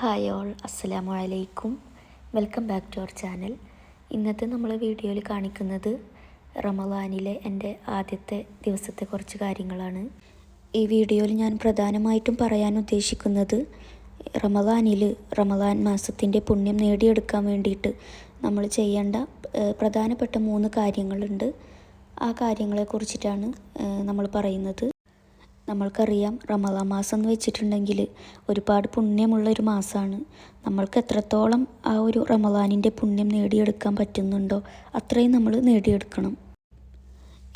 Hi all അസ്സലാമു അലൈക്കും. Welcome back to our channel. ഇന്നത്തെ നമ്മൾ വീഡിയോയിൽ കാണിക്കുന്നത് റമദാനിലെ എന്റെ ആദ്യത്തെ ദിവസത്തെ കുറച്ച് കാര്യങ്ങളാണ്. ഈ വീഡിയോയിൽ ഞാൻ പ്രധാനമായിട്ടും പറയാൻ ഉദ്ദേശിക്കുന്നത് റമദാനിൽ റമദാൻ മാസത്തിന്റെ പുണ്യം നേടിയെടുക്കാൻ വേണ്ടിയിട്ട് നമ്മൾ ചെയ്യേണ്ട പ്രധാനപ്പെട്ട മൂന്ന് കാര്യങ്ങളുണ്ട്. ആ കാര്യങ്ങളെക്കുറിച്ചിട്ടാണ് കുറിച്ചിട്ടാണ് നമ്മൾ പറയുന്നത്. നമ്മൾക്കറിയാം റമള മാസം എന്ന് വെച്ചിട്ടുണ്ടെങ്കിൽ ഒരുപാട് പുണ്യമുള്ള ഒരു മാസമാണ് നമ്മൾക്ക് എത്രത്തോളം ആ ഒരു റമദാനിന്റെ പുണ്യം നേടിയെടുക്കാൻ പറ്റുന്നുണ്ടോ അത്രയും നമ്മൾ നേടിയെടുക്കണം.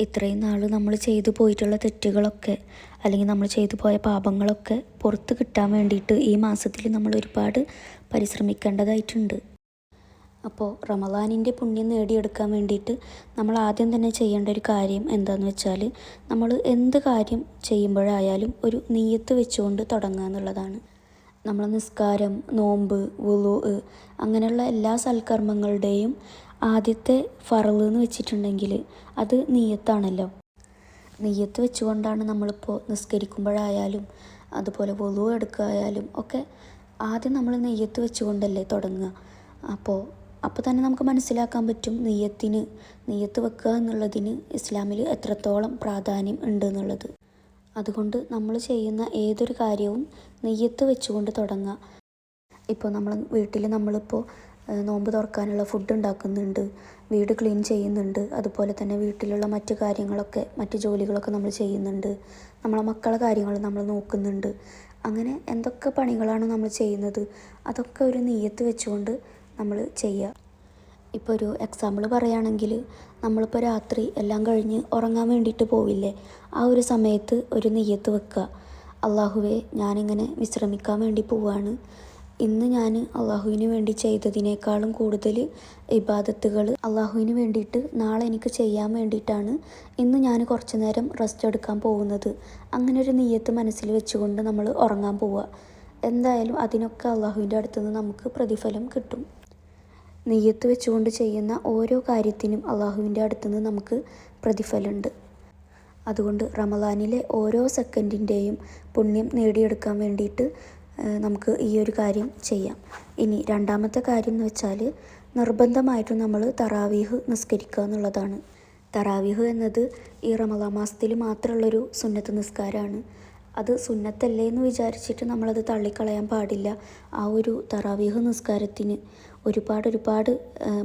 ഇത്രയും നാൾ നമ്മൾ ചെയ്തു പോയിട്ടുള്ള തെറ്റുകളൊക്കെ അല്ലെങ്കിൽ നമ്മൾ ചെയ്തു പോയ പാപങ്ങളൊക്കെ പുറത്ത് കിട്ടാൻ വേണ്ടിയിട്ട് ഈ മാസത്തിൽ നമ്മൾ ഒരുപാട് പരിശ്രമിക്കേണ്ടതായിട്ടുണ്ട്. അപ്പോൾ റമദാനിന്റെ പുണ്യം നേടിയെടുക്കാൻ വേണ്ടിയിട്ട് നമ്മൾ ആദ്യം തന്നെ ചെയ്യേണ്ട ഒരു കാര്യം എന്താണെന്ന് വെച്ചാൽ നമ്മൾ എന്ത് കാര്യം ചെയ്യുമ്പോഴായാലും ഒരു നീയത്ത് വെച്ചുകൊണ്ട് തുടങ്ങുക എന്നുള്ളതാണ്. നമ്മൾ നിസ്കാരം നോമ്പ് വുളു അങ്ങനെയുള്ള എല്ലാ സൽക്കർമ്മങ്ങളുടെയും ആദ്യത്തെ ഫറവ് എന്ന് വെച്ചിട്ടുണ്ടെങ്കിൽ അത് നീയത്താണല്ലോ. നെയ്യത്ത് വെച്ചുകൊണ്ടാണ് നമ്മളിപ്പോൾ നിസ്കരിക്കുമ്പോഴായാലും അതുപോലെ വുളു എടുക്കുകയായാലും ഒക്കെ ആദ്യം നമ്മൾ നെയ്യത്ത് വെച്ചുകൊണ്ടല്ലേ തുടങ്ങുക. അപ്പോൾ അപ്പോൾ തന്നെ നമുക്ക് മനസ്സിലാക്കാൻ പറ്റും നെയ്യത്തിന് നെയ്യത്ത് വെക്കുക എന്നുള്ളതിന് ഇസ്ലാമിൽ എത്രത്തോളം പ്രാധാന്യം ഉണ്ട് എന്നുള്ളത്. അതുകൊണ്ട് നമ്മൾ ചെയ്യുന്ന ഏതൊരു കാര്യവും നെയ്യത്ത് വെച്ചുകൊണ്ട് തുടങ്ങുക ഇപ്പോൾ നമ്മൾ വീട്ടിൽ നമ്മളിപ്പോൾ നോമ്പ് തുറക്കാനുള്ള ഫുഡ് ഉണ്ടാക്കുന്നുണ്ട് വീട് ക്ലീൻ ചെയ്യുന്നുണ്ട് അതുപോലെ തന്നെ വീട്ടിലുള്ള മറ്റു കാര്യങ്ങളൊക്കെ മറ്റു ജോലികളൊക്കെ നമ്മൾ ചെയ്യുന്നുണ്ട് നമ്മളെ മക്കളെ കാര്യങ്ങൾ നമ്മൾ നോക്കുന്നുണ്ട്. അങ്ങനെ എന്തൊക്കെ പണികളാണ് നമ്മൾ ചെയ്യുന്നത്? അതൊക്കെ ഒരു നീയത്ത് വെച്ചുകൊണ്ട് നമ്മൾ ചെയ്യുക ഇപ്പോൾ ഒരു എക്സാമ്പിൾ പറയുകയാണെങ്കിൽ നമ്മളിപ്പോൾ രാത്രി എല്ലാം കഴിഞ്ഞ് ഉറങ്ങാൻ വേണ്ടിയിട്ട് പോവില്ലേ? ആ ഒരു സമയത്ത് ഒരു നെയ്യത്ത് വെക്കുക അള്ളാഹുവെ ഞാനിങ്ങനെ വിശ്രമിക്കാൻ വേണ്ടി പോവാണ്. ഇന്ന് ഞാൻ അള്ളാഹുവിന് വേണ്ടി ചെയ്തതിനേക്കാളും കൂടുതൽ ഇബാദത്തുകൾ അള്ളാഹുവിന് വേണ്ടിയിട്ട് നാളെ എനിക്ക് ചെയ്യാൻ വേണ്ടിയിട്ടാണ് ഇന്ന് ഞാൻ കുറച്ച് നേരം റെസ്റ്റ് എടുക്കാൻ പോകുന്നത്. അങ്ങനെ ഒരു നെയ്യത്ത് മനസ്സിൽ വെച്ചുകൊണ്ട് നമ്മൾ ഉറങ്ങാൻ പോവുക എന്തായാലും അതിനൊക്കെ അള്ളാഹുവിന്റെ അടുത്തുനിന്ന് നമുക്ക് പ്രതിഫലം കിട്ടും. നെയ്യത്ത് വെച്ചുകൊണ്ട് ചെയ്യുന്ന ഓരോ കാര്യത്തിനും അള്ളാഹുവിന്റെ അടുത്തുനിന്ന് നമുക്ക് പ്രതിഫലമുണ്ട്. അതുകൊണ്ട് റമദാനിലെ ഓരോ സെക്കൻഡിന്റെയും പുണ്യം നേടിയെടുക്കാൻ വേണ്ടിയിട്ട് നമുക്ക് ഈ ഒരു കാര്യം ചെയ്യാം. ഇനി രണ്ടാമത്തെ കാര്യം എന്ന് വെച്ചാൽ നിർബന്ധമായിട്ടും നമ്മൾ തറാവീഹ് നിസ്കരിക്കുക എന്നുള്ളതാണ്. തറാവീഹ് എന്നത് ഈ റമദാ മാസത്തിൽ മാത്രമുള്ളൊരു സുന്നത്ത് നിസ്കാരമാണ്. അത് സുന്നത്തല്ലേ എന്ന് വിചാരിച്ചിട്ട് നമ്മളത് തള്ളിക്കളയാൻ പാടില്ല. ആ ഒരു തറാവീഹ് നിസ്കാരത്തിന് ഒരുപാട് ഒരുപാട്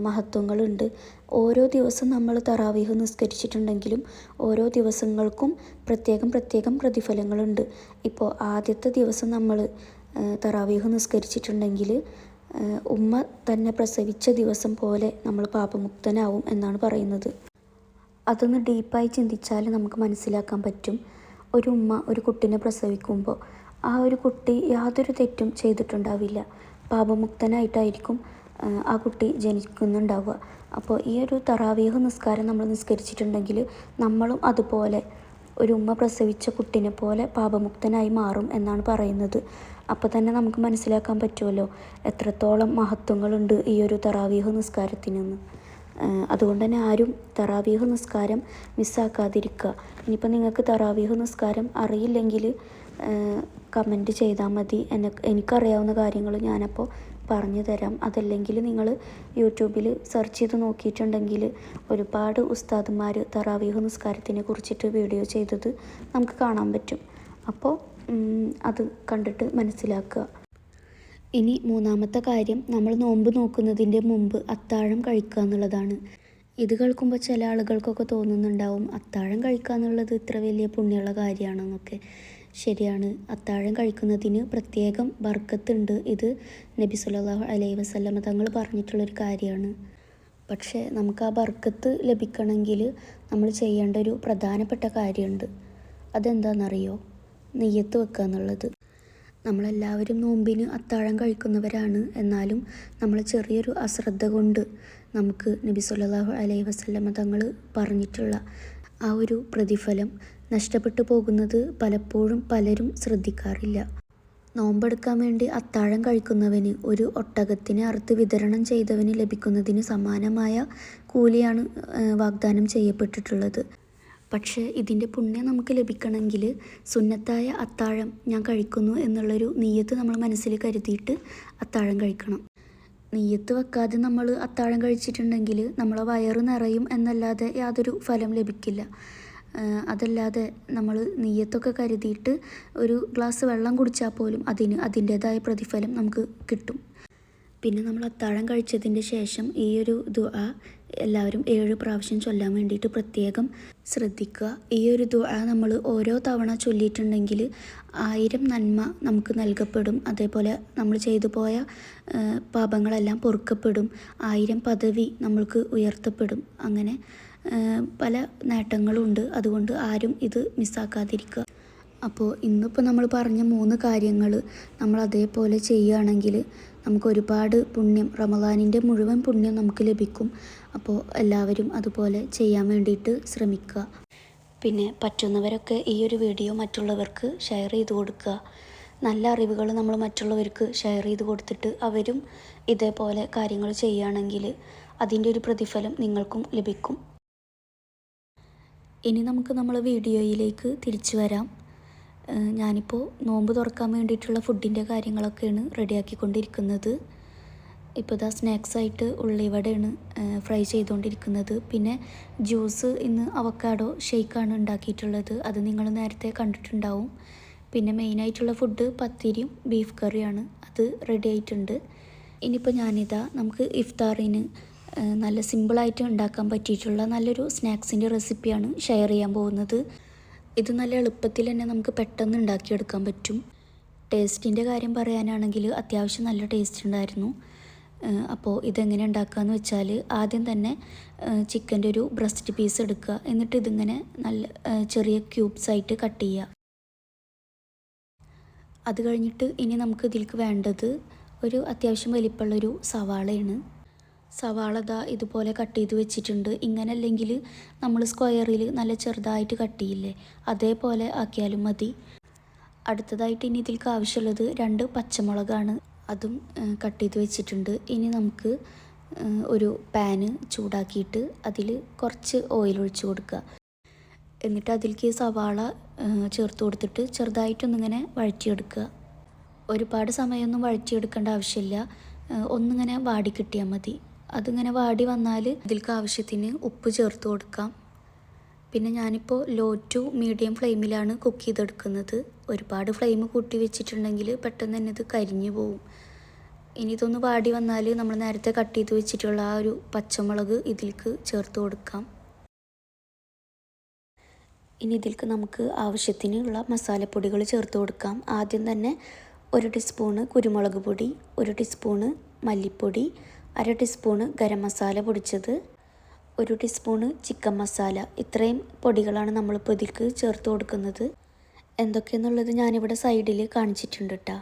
മഹത്വങ്ങളുണ്ട്. ഓരോ ദിവസം നമ്മൾ തറാവീഹ് നിസ്കരിച്ചിട്ടുണ്ടെങ്കിലും ഓരോ ദിവസങ്ങൾക്കും പ്രത്യേകം പ്രത്യേകം പ്രതിഫലങ്ങളുണ്ട്. ഇപ്പോൾ ആദ്യത്തെ ദിവസം നമ്മൾ തറാവീഹ് നിസ്കരിച്ചിട്ടുണ്ടെങ്കിൽ ഉമ്മ തന്നെ പ്രസവിച്ച ദിവസം പോലെ നമ്മൾ പാപമുക്തനാവും എന്നാണ് പറയുന്നത്. അതൊന്ന് ഡീപ്പായി ചിന്തിച്ചാൽ നമുക്ക് മനസ്സിലാക്കാൻ പറ്റും. ഒരു ഉമ്മ ഒരു കുട്ടിനെ പ്രസവിക്കുമ്പോൾ ആ ഒരു കുട്ടി യാതൊരു തെറ്റും ചെയ്തിട്ടുണ്ടാവില്ല. പാപമുക്തനായിട്ടായിരിക്കും ആ, കുട്ടി ജനിക്കുന്നുണ്ടാവുക. അപ്പോൾ ഈ ഒരു തറാവീഹ് നിസ്കാരം നമ്മൾ നിസ്കരിച്ചിട്ടുണ്ടെങ്കിൽ നമ്മളും അതുപോലെ ഒരു ഉമ്മ പ്രസവിച്ച കുട്ടിനെ പോലെ പാപമുക്തനായി മാറും എന്നാണ് പറയുന്നത്. അപ്പോൾ തന്നെ നമുക്ക് മനസ്സിലാക്കാൻ പറ്റുമല്ലോ എത്രത്തോളം മഹത്വങ്ങളുണ്ട് ഈ ഒരു തറാവീഹ് നിസ്കാരത്തിനെന്ന് അതുകൊണ്ട് തന്നെ ആരും തറാവീഹ് നിസ്കാരം മിസ്സാക്കാതിരിക്കുക ഇനിയിപ്പോൾ നിങ്ങൾക്ക് തറാവീഹ് നിസ്കാരം അറിയില്ലെങ്കിൽ കമന്റ് ചെയ്താൽ മതി. എന്നെ എനിക്കറിയാവുന്ന കാര്യങ്ങൾ ഞാനപ്പോൾ പറഞ്ഞു തരാം. അതല്ലെങ്കിൽ നിങ്ങൾ യൂട്യൂബിൽ സെർച്ച് ചെയ്ത് നോക്കിയിട്ടുണ്ടെങ്കിൽ ഒരുപാട് ഉസ്താദുമാർ തറാവീഹ് നിസ്കാരത്തിനെ കുറിച്ചിട്ട് വീഡിയോ ചെയ്തത് നമുക്ക് കാണാൻ പറ്റും. അപ്പോൾ അത് കണ്ടിട്ട് മനസ്സിലാക്കുക. ഇനി മൂന്നാമത്തെ കാര്യം നമ്മൾ നോമ്പ് നോക്കുന്നതിന്റെ മുമ്പ് അത്താഴം കഴിക്കുക എന്നുള്ളതാണ്. ഇത് കേൾക്കുമ്പോൾ ചില ആളുകൾക്കൊക്കെ തോന്നുന്നുണ്ടാവും അത്താഴം കഴിക്കുക എന്നുള്ളത് ഇത്ര വലിയ പുണ്യമുള്ള കാര്യമാണെന്നൊക്കെ. ശരിയാണ് അത്താഴം കഴിക്കുന്നതിന് പ്രത്യേകം ബർക്കത്തുണ്ട്. ഇത് നബി സല്ലല്ലാഹു അലൈഹി വസല്ലമ തങ്ങൾ പറഞ്ഞിട്ടുള്ളൊരു കാര്യമാണ്. പക്ഷേ നമുക്ക് ആ ബർക്കത്ത് ലഭിക്കണമെങ്കിൽ നമ്മൾ ചെയ്യേണ്ട ഒരു പ്രധാനപ്പെട്ട കാര്യമുണ്ട്. അതെന്താണെന്നറിയോ? നെയ്യത്ത് വെക്കുക എന്നുള്ളത്. നമ്മളെല്ലാവരും നോമ്പിന് അത്താഴം കഴിക്കുന്നവരാണ്. എന്നാലും നമ്മൾ ചെറിയൊരു അശ്രദ്ധ കൊണ്ട് നമുക്ക് നബി സല്ലല്ലാഹു അലൈഹി വസല്ലമ തങ്ങൾ പറഞ്ഞിട്ടുള്ള ആ ഒരു പ്രതിഫലം നഷ്ടപ്പെട്ടു പോകുന്നത് പലപ്പോഴും പലരും ശ്രദ്ധിക്കാറില്ല. നോമ്പെടുക്കാൻ വേണ്ടി അത്താഴം കഴിക്കുന്നവന് ഒരു ഒട്ടകത്തിനെ അറുത്ത് വിതരണം ചെയ്തവന് ലഭിക്കുന്നതിന് സമാനമായ കൂലിയാണ് വാഗ്ദാനം ചെയ്യപ്പെട്ടിട്ടുള്ളത്. പക്ഷേ ഇതിന്റെ പുണ്യം നമുക്ക് ലഭിക്കണമെങ്കിൽ സുന്നത്തായ അത്താഴം ഞാൻ കഴിക്കുന്നു എന്നുള്ളൊരു നീയത്ത് നമ്മൾ മനസ്സിൽ കരുതിയിട്ട് അത്താഴം കഴിക്കണം. നെയ്യത്ത് വെക്കാതെ നമ്മൾ അത്താഴം കഴിച്ചിട്ടുണ്ടെങ്കിൽ നമ്മളെ വയറ് നിറയും എന്നല്ലാതെ യാതൊരു ഫലം ലഭിക്കില്ല. അതല്ലാതെ നമ്മൾ നെയ്യത്തൊക്കെ കരുതിയിട്ട് ഒരു ഗ്ലാസ് വെള്ളം കുടിച്ചാൽ പോലും അതിന് അതിന്റേതായ പ്രതിഫലം നമുക്ക് കിട്ടും. പിന്നെ നമ്മൾ അത്താഴം കഴിച്ചതിന്റെ ശേഷം ഈ ഒരു ദുആ എല്ലാവരും ഏഴ് പ്രാവശ്യം ചൊല്ലാൻ വേണ്ടിയിട്ട് പ്രത്യേകം ശ്രദ്ധിക്കുക. ഈ ഒരു ദുആ നമ്മൾ ഓരോ തവണ ചൊല്ലിയിട്ടുണ്ടെങ്കിൽ ആയിരം നന്മ നമുക്ക് നൽകപ്പെടും. അതേപോലെ നമ്മൾ ചെയ്തു പോയ പാപങ്ങളെല്ലാം പൊറുക്കപ്പെടും. ആയിരം പദവി നമ്മൾക്ക് ഉയർത്തപ്പെടും. അങ്ങനെ പല നേട്ടങ്ങളുണ്ട്. അതുകൊണ്ട് ആരും ഇത് മിസ്സാക്കാതിരിക്കുക. അപ്പോൾ ഇന്നിപ്പോൾ നമ്മൾ പറഞ്ഞ മൂന്ന് കാര്യങ്ങൾ നമ്മൾ അതേപോലെ ചെയ്യുകയാണെങ്കിൽ നമുക്ക് ഒരുപാട് പുണ്യം റമദാനിന്റെ മുഴുവൻ പുണ്യം നമുക്ക് ലഭിക്കും. അപ്പോൾ എല്ലാവരും അതുപോലെ ചെയ്യാൻ വേണ്ടിയിട്ട് ശ്രമിക്കുക. പിന്നെ പറ്റുന്നവരൊക്കെ ഈ ഒരു വീഡിയോ മറ്റുള്ളവർക്ക് ഷെയർ ചെയ്ത് കൊടുക്കുക. നല്ല അറിവുകൾ നമ്മൾ മറ്റുള്ളവർക്ക് ഷെയർ ചെയ്ത് കൊടുത്തിട്ട് അവരും ഇതേപോലെ കാര്യങ്ങൾ ചെയ്യുകയാണെങ്കിൽ അതിന്റെ ഒരു പ്രതിഫലം നിങ്ങൾക്കും ലഭിക്കും. ഇനി നമുക്ക് നമ്മൾ വീഡിയോയിലേക്ക് തിരിച്ചു വരാം. ഞാനിപ്പോൾ നോമ്പ് തുറക്കാൻ വേണ്ടിയിട്ടുള്ള ഫുഡിന്റെ കാര്യങ്ങളൊക്കെയാണ് റെഡിയാക്കിക്കൊണ്ടിരിക്കുന്നത് ഇപ്പോൾ ഇതാ സ്നാക്സായിട്ട് ഉള്ളിവടയാണ് ഫ്രൈ ചെയ്തുകൊണ്ടിരിക്കുന്നത് പിന്നെ ജ്യൂസ് ഇന്ന് അവക്കാഡോ ഷെയ്ക്കാണ് ഉണ്ടാക്കിയിട്ടുള്ളത്. അത് നിങ്ങൾ നേരത്തെ കണ്ടിട്ടുണ്ടാവും. പിന്നെ മെയിനായിട്ടുള്ള ഫുഡ് പത്തിരിയും ബീഫ് കറിയാണ് അത് റെഡി ആയിട്ടുണ്ട്. ഇനിയിപ്പോൾ ഞാനിതാ നമുക്ക് ഇഫ്താറിന് നല്ല സിമ്പിളായിട്ട് ഉണ്ടാക്കാൻ പറ്റിയിട്ടുള്ള നല്ലൊരു സ്നാക്സിന്റെ റെസിപ്പിയാണ് ഷെയർ ചെയ്യാൻ പോകുന്നത്. ഇത് നല്ല എളുപ്പത്തിൽ തന്നെ നമുക്ക് പെട്ടെന്ന് ഉണ്ടാക്കിയെടുക്കാൻ പറ്റും. ടേസ്റ്റിന്റെ കാര്യം പറയാനാണെങ്കിൽ അത്യാവശ്യം നല്ല ടേസ്റ്റ് ഉണ്ടായിരുന്നു. അപ്പോൾ ഇതെങ്ങനെ ഉണ്ടാക്കുകയെന്ന് വെച്ചാൽ ആദ്യം തന്നെ ചിക്കന്റെ ഒരു ബ്രസ്റ്റ് പീസ് എടുക്കുക. എന്നിട്ട് ഇതിങ്ങനെ നല്ല ചെറിയ ക്യൂബ്സായിട്ട് കട്ട് ചെയ്യുക. അത് കഴിഞ്ഞിട്ട് ഇനി നമുക്ക് ഇതിലേക്ക് വേണ്ടത് ഒരു അത്യാവശ്യം വലിപ്പമുള്ളൊരു സവാളയാണ്. സവാള ദാ ഇതുപോലെ കട്ട് ചെയ്ത് വെച്ചിട്ടുണ്ട്. ഇങ്ങനെ അല്ലെങ്കിൽ നമ്മൾ സ്ക്വയറിൽ നല്ല ചെറുതായിട്ട് കട്ട് ചെയ്യില്ലേ? അതേപോലെ ആക്കിയാലും മതി. അടുത്തതായിട്ട് ഇനി ഇതിലേക്ക് ആവശ്യമുള്ളത് രണ്ട് പച്ചമുളകാണ്. അതും കട്ട് ചെയ്ത് വെച്ചിട്ടുണ്ട്. ഇനി നമുക്ക് ഒരു പാന് ചൂടാക്കിയിട്ട് അതിൽ കുറച്ച് ഓയിൽ ഒഴിച്ചു കൊടുക്കുക. എന്നിട്ട് അതിലേക്ക് സവാള ചേർത്ത് കൊടുത്തിട്ട് ചെറുതായിട്ടൊന്നിങ്ങനെ വഴറ്റിയെടുക്കുക. ഒരുപാട് സമയമൊന്നും വഴറ്റിയെടുക്കേണ്ട ആവശ്യമില്ല. ഒന്നിങ്ങനെ വാടി കിട്ടിയാൽ മതി. അതിങ്ങനെ വാടി വന്നാൽ ഇതിലേക്ക് ആവശ്യത്തിന് ഉപ്പ് ചേർത്ത് കൊടുക്കാം. പിന്നെ ഞാനിപ്പോൾ ലോ ടു മീഡിയം ഫ്ലെയിമിലാണ് കുക്ക് ചെയ്തെടുക്കുന്നത്. ഒരുപാട് ഫ്ലെയിം കൂട്ടി വെച്ചിട്ടുണ്ടെങ്കിൽ പെട്ടെന്ന് തന്നെ ഇത് കരിഞ്ഞു പോവും. ഇനി ഇതൊന്ന് വാടി വന്നാൽ നമ്മൾ നേരത്തെ കട്ട് ചെയ്ത് വെച്ചിട്ടുള്ള ആ ഒരു പച്ചമുളക് ഇതിൽക്ക് ചേർത്ത് കൊടുക്കാം. ഇനി ഇതിൽക്ക് നമുക്ക് ആവശ്യത്തിനുള്ള മസാലപ്പൊടികൾ ചേർത്ത് കൊടുക്കാം. ആദ്യം തന്നെ ഒരു ടീസ്പൂണ് കുരുമുളക് പൊടി ഒരു ടീസ്പൂണ് മല്ലിപ്പൊടി അര ടീസ്പൂണ് ഗരം മസാല പൊടിച്ചത്. ഒരു ടീസ്പൂണ് ചിക്കൻ മസാല. ഇത്രയും പൊടികളാണ് നമ്മളിപ്പോൾ ഇതിലേക്ക് ചേർത്ത് കൊടുക്കുന്നത്. എന്തൊക്കെയെന്നുള്ളത് ഞാനിവിടെ സൈഡിൽ കാണിച്ചിട്ടുണ്ട് കേട്ടോ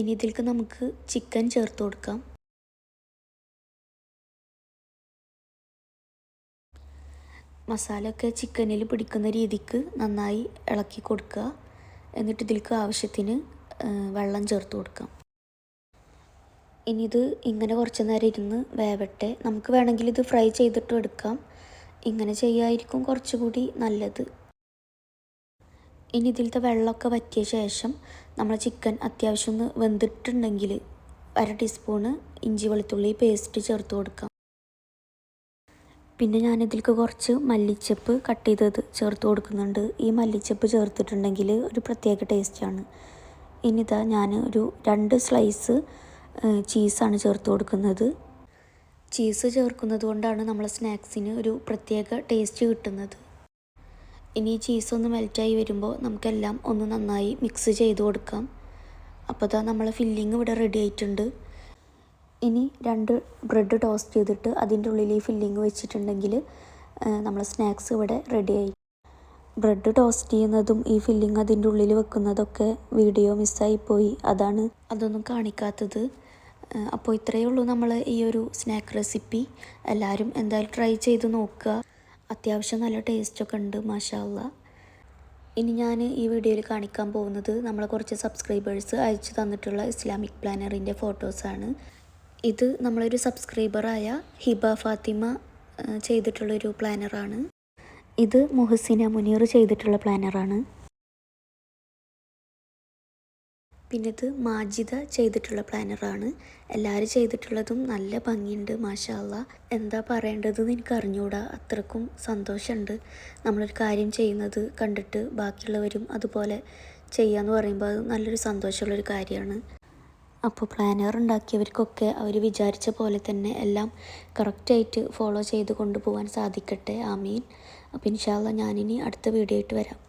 ഇനി ഇതിലേക്ക് നമുക്ക് ചിക്കൻ ചേർത്ത് കൊടുക്കാം. മസാല ഒക്കെ ചിക്കനിൽ പിടിക്കുന്ന രീതിക്ക് നന്നായി ഇളക്കി കൊടുക്കുക. എന്നിട്ട് ഇതിലേക്ക് ആവശ്യത്തിന് വെള്ളം ചേർത്ത് കൊടുക്കാം. ഇനി ഇത് ഇങ്ങനെ കുറച്ച് നേരം ഇരുന്ന് വേവട്ടെ. നമുക്ക് വേണമെങ്കിൽ ഇത് ഫ്രൈ ചെയ്തിട്ടും എടുക്കാം. ഇങ്ങനെ ചെയ്യായിരിക്കും കുറച്ചുകൂടി നല്ലത്. ഇനി ഇതിലത്തെ വെള്ളമൊക്കെ വറ്റിയ ശേഷം നമ്മൾ ചിക്കൻ അത്യാവശ്യം ഒന്ന് വെന്തിട്ടുണ്ടെങ്കിൽ അര ടീസ്പൂണ് ഇഞ്ചി വെളുത്തുള്ളി പേസ്റ്റ് ചേർത്ത് കൊടുക്കാം. പിന്നെ ഞാനിതിലേക്ക് കുറച്ച് മല്ലിച്ചപ്പ് കട്ട് ചെയ്തത് ചേർത്ത് കൊടുക്കുന്നുണ്ട്. ഈ മല്ലിച്ചപ്പ് ചേർത്തിട്ടുണ്ടെങ്കിൽ ഒരു പ്രത്യേക ടേസ്റ്റാണ് ഇനിതാ ഞാൻ ഒരു രണ്ട് സ്ലൈസ് ചീസാണ് ചേർത്ത് കൊടുക്കുന്നത്. ചീസ് ചേർക്കുന്നത് കൊണ്ടാണ് നമ്മൾ സ്നാക്സിന് ഒരു പ്രത്യേക ടേസ്റ്റ് കിട്ടുന്നത്. ഇനി ചീസ് ഒന്ന് മെൽറ്റായി വരുമ്പോൾ നമുക്കെല്ലാം ഒന്ന് നന്നായി മിക്സ് ചെയ്ത് കൊടുക്കാം. അപ്പോൾ ഇതാ നമ്മളെ ഫില്ലിങ് ഇവിടെ റെഡി ആയിട്ടുണ്ട്. ഇനി രണ്ട് ബ്രെഡ് ടോസ്റ്റ് ചെയ്തിട്ട് അതിന്റെ ഉള്ളിൽ ഈ ഫില്ലിങ് വെച്ചിട്ടുണ്ടെങ്കിൽ നമ്മളെ സ്നാക്സ് ഇവിടെ റെഡിയായി ബ്രെഡ് ടോസ്റ്റ് ചെയ്യുന്നതും ഈ ഫില്ലിങ് അതിന്റെ ഉള്ളിൽ വെക്കുന്നതൊക്കെ വീഡിയോ മിസ്സായിപ്പോയി. അതാണ് അതൊന്നും കാണിക്കാത്തത്. അപ്പോൾ ഇത്രയേ ഉള്ളൂ നമ്മൾ ഈ ഒരു സ്നാക്ക് റെസിപ്പി. എല്ലാവരും എന്തായാലും ട്രൈ ചെയ്ത് നോക്കുക. അത്യാവശ്യം നല്ല ടേസ്റ്റൊക്കെ ഉണ്ട് മാഷാല്ല ഇനി ഞാൻ ഈ വീഡിയോയിൽ കാണിക്കാൻ പോകുന്നത് നമ്മൾ കുറച്ച് സബ്സ്ക്രൈബേഴ്സ് അയച്ചു തന്നിട്ടുള്ള ഇസ്ലാമിക് പ്ലാനറിന്റെ ഫോട്ടോസാണ് ഇത് നമ്മളൊരു സബ്സ്ക്രൈബറായ ഹിബ ഫാത്തിമ ചെയ്തിട്ടുള്ളൊരു പ്ലാനറാണ് ഇത് മുഹസിന മുനീർ ചെയ്തിട്ടുള്ള പ്ലാനറാണ് പിന്നെ ഇത് മാജിദ ചെയ്തിട്ടുള്ള പ്ലാനറാണ് എല്ലാവരും ചെയ്തിട്ടുള്ളതും നല്ല ഭംഗിയുണ്ട് മാഷാല്ല എന്താ പറയേണ്ടതെന്ന് എനിക്ക് അറിഞ്ഞൂടാ. അത്രക്കും സന്തോഷമുണ്ട്. നമ്മളൊരു കാര്യം ചെയ്യുന്നത് കണ്ടിട്ട് ബാക്കിയുള്ളവരും അതുപോലെ ചെയ്യാന്ന് പറയുമ്പോൾ അത് നല്ലൊരു സന്തോഷമുള്ളൊരു കാര്യമാണ്. അപ്പോൾ പ്ലാനർ ഉണ്ടാക്കിയവർക്കൊക്കെ അവർ വിചാരിച്ച പോലെ തന്നെ എല്ലാം കറക്റ്റായിട്ട് ഫോളോ ചെയ്ത് കൊണ്ടുപോകാൻ സാധിക്കട്ടെ. ആമീൻ. അപ്പോൾ ഇൻഷാല്ല ഞാനിനി അടുത്ത വീഡിയോ ആയിട്ട് വരാം.